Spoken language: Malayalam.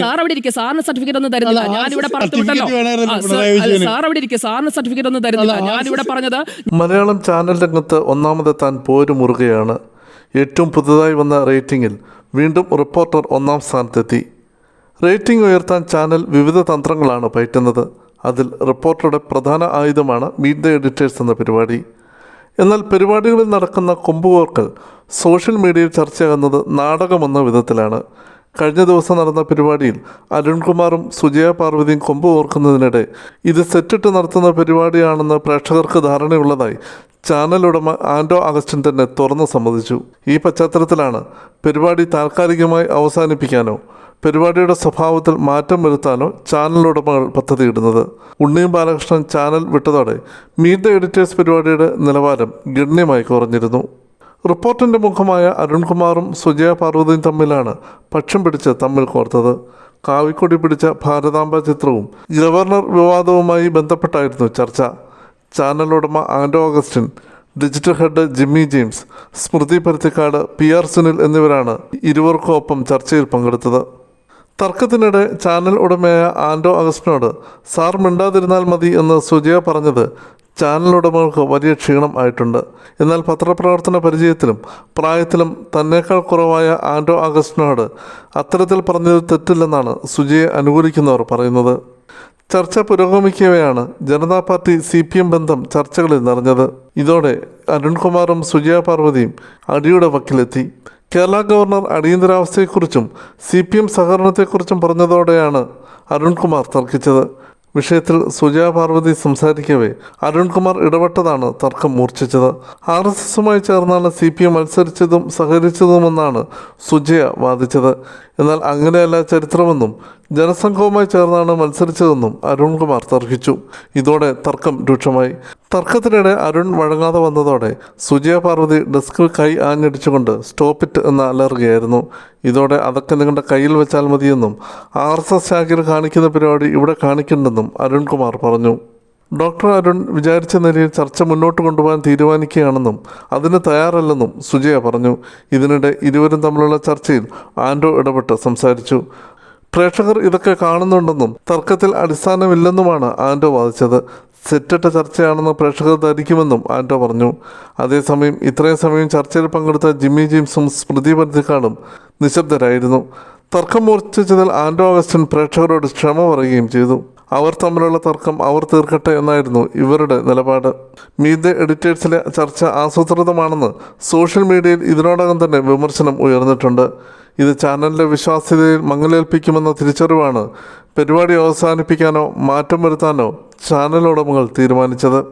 സർ- അവിടെ ഇരിക്കുക സാറിന് സർട്ടിഫിക്കറ്റ് ഒന്നും തരുന്നില്ല. ഞാനിവിടെ സർ- അവിടെ ഇരിക്കുക സാറിന് സർട്ടിഫിക്കറ്റ് ഒന്നും തരുന്നില്ല. ഞാനിവിടെ പറഞ്ഞത് മലയാളം ചാനൽ രംഗത്ത് ഒന്നാമതെത്താൻ പോരുമുറുകയാണ് ഏറ്റവും പുതുതായി വന്ന റേറ്റിംഗിൽ വീണ്ടും റിപ്പോർട്ടർ ഒന്നാം സ്ഥാനത്തെത്തി. റേറ്റിംഗ് ഉയർത്താൻ ചാനൽ വിവിധ തന്ത്രങ്ങളാണ് പയറ്റുന്നത്. അതിൽ റിപ്പോർട്ടറുടെ പ്രധാന ആയുധമാണ് മീറ്റ് ദ എഡിറ്റേഴ്സ് എന്ന പരിപാടി. എന്നാൽ പരിപാടികളിൽ നടക്കുന്ന കൊമ്പുകോർക്കൽ സോഷ്യൽ മീഡിയയിൽ ചർച്ചയാകുന്നത് നാടകമെന്ന വിധത്തിലാണ്. കഴിഞ്ഞ ദിവസം നടന്ന പരിപാടിയിൽ അരുൺകുമാറും സുജയ പാർവതിയും കൊമ്പ് ഓർക്കുന്നതിനിടെ ഇത് സെറ്റിട്ട് നടത്തുന്ന പരിപാടിയാണെന്ന് പ്രേക്ഷകർക്ക് ധാരണയുള്ളതായി ചാനൽ ഉടമ ആൻഡോ അഗസ്റ്റിൻ തന്നെ തുറന്നു സമ്മതിച്ചു. ഈ പശ്ചാത്തലത്തിലാണ് പരിപാടി താൽക്കാലികമായി അവസാനിപ്പിക്കാനോ പരിപാടിയുടെ സ്വഭാവത്തിൽ മാറ്റം വരുത്താനോ ചാനൽ ഉടമകൾ പദ്ധതിയിടുന്നത്. ഉണ്ണിയും ബാലകൃഷ്ണൻ ചാനൽ വിട്ടതോടെ മീറ്റ് ദ എഡിറ്റേഴ്സ് പരിപാടിയുടെ നിലവാരം ഗണ്യമായി കുറഞ്ഞിരുന്നു. റിപ്പോർട്ടിന്റെ മുഖമായ അരുൺകുമാറും സുജയ പാർവതിയും തമ്മിലാണ് പക്ഷം പിടിച്ച് തമ്മിൽ കോർത്തത്. കാവിക്കൊടി പിടിച്ച ഭാരതാംബ ചിത്രവും ഗവർണർ വിവാദവുമായി ബന്ധപ്പെട്ടായിരുന്നു ചർച്ച. ചാനൽ ഉടമ Anto Augustine digital head Jimmy James Smruthy Paruthikad P R Sunil എന്നിവരാണ് ഇരുവർക്കും ഒപ്പം ചർച്ചയിൽ പങ്കെടുത്തത്. തർക്കത്തിനിടെ ചാനൽ ഉടമയായ ആൻഡോ അഗസ്റ്റിനോട് സാർ മിണ്ടാതിരുന്നാൽ മതി എന്ന് സുജയ പറഞ്ഞത് ചാനൽ ഉടമകൾക്ക് വലിയ ക്ഷീണം ആയിട്ടുണ്ട്. എന്നാൽ പത്രപ്രവർത്തന പരിചയത്തിലും പ്രായത്തിലും തന്നേക്കാൾ കുറവായ ആൻഡോ അഗസ്റ്റിനോട് അത്തരത്തിൽ പറഞ്ഞത് തെറ്റില്ലെന്നാണ് സുജയെ അനുകൂലിക്കുന്നവർ പറയുന്നത്. ചർച്ച പുരോഗമിക്കവെയാണ് Janata party C P M ബന്ധം ചർച്ചകളിൽ നിറഞ്ഞത്. ഇതോടെ അരുൺകുമാറും സുജയ പാർവതിയും അടിയുടെ വക്കിലെത്തി. കേരള ഗവർണർ അടിയന്തരാവസ്ഥയെക്കുറിച്ചും സി പി എം സഹകരണത്തെക്കുറിച്ചും പറഞ്ഞതോടെയാണ് അരുൺകുമാർ തർക്കിച്ചത്. വിഷയത്തിൽ സുജയ പാർവതി സംസാരിക്കവേ അരുൺകുമാർ ഇടപെട്ടതാണ് തർക്കം മൂർച്ഛിച്ചത്. ആർ എസ് എസുമായി ചേർന്നാണ് സി പി എം മത്സരിച്ചതും സഹകരിച്ചതുമെന്നാണ് സുജയ വാദിച്ചത്. എന്നാൽ അങ്ങനെയല്ല ചരിത്രമെന്നും ജനസംഘവുമായി ചേർന്നാണ് മത്സരിച്ചതെന്നും അരുൺകുമാർ തർക്കിച്ചു. ഇതോടെ തർക്കം രൂക്ഷമായി. തർക്കത്തിനിടെ അരുൺ വഴങ്ങാതെ വന്നതോടെ സുജയ പാർവതി ഡെസ്കിൽ കൈ ആഞ്ഞടിച്ചുകൊണ്ട് സ്റ്റോപ്പിറ്റ് എന്ന് അലറുകയായിരുന്നു. ഇതോടെ അതൊക്കെ നിങ്ങളുടെ കയ്യിൽ വെച്ചാൽ മതിയെന്നും ആർ എസ് എസ് ശാഖയിൽ കാണിക്കുന്ന പരിപാടി ഇവിടെ കാണിക്കണ്ടെന്നും അരുൺകുമാർ പറഞ്ഞു. ഡോക്ടർ അരുൺ വിചാരിച്ച നിലയിൽ ചർച്ച മുന്നോട്ട് കൊണ്ടുപോകാൻ തീരുമാനിക്കുകയാണെന്നും അതിന് തയ്യാറല്ലെന്നും സുജയ പറഞ്ഞു. ഇതിനിടെ ഇരുവരും തമ്മിലുള്ള ചർച്ചയിൽ ആൻഡോ ഇടപെട്ട് സംസാരിച്ചു. പ്രേക്ഷകർ ഇതൊക്കെ കാണുന്നുണ്ടെന്നും തർക്കത്തിൽ അടിസ്ഥാനമില്ലെന്നുമാണ് ആൻഡോ വാദിച്ചത്. സെറ്റിട്ട ചർച്ചയാണെന്ന് പ്രേക്ഷകർ ധരിക്കുമെന്നും ആന്റോ പറഞ്ഞു. അതേസമയം ഇത്രയും സമയം ചർച്ചയിൽ പങ്കെടുത്ത ജിമ്മി ജെയിംസും സ്മൃതി പരിധിക്കാടും നിശബ്ദരായിരുന്നു. തർക്കം മൂർച്ഛിച്ചതിൽ ആന്റോ അഗസ്റ്റിൻ പ്രേക്ഷകരോട് ക്ഷമ പറയുകയും ചെയ്തു. അവർ തമ്മിലുള്ള തർക്കം അവർ തീർക്കട്ടെ എന്നായിരുന്നു ഇവരുടെ നിലപാട്. മീത് എഡിറ്റേഴ്സിലെ ചർച്ച ആസൂത്രിതമാണെന്ന് സോഷ്യൽ മീഡിയയിൽ ഇതിനോടകം തന്നെ വിമർശനം ഉയർന്നിട്ടുണ്ട്. ഇത് ചാനലിന്റെ വിശ്വാസ്യതയിൽ മങ്ങലേൽപ്പിക്കുമെന്ന തിരിച്ചറിവാണ്. പരിപാടി അവസാനിപ്പിക്കാനോ മാറ്റം വരുത്താനോ ചാനൽ ഉടമകൾ തീരുമാനിച്ചത്.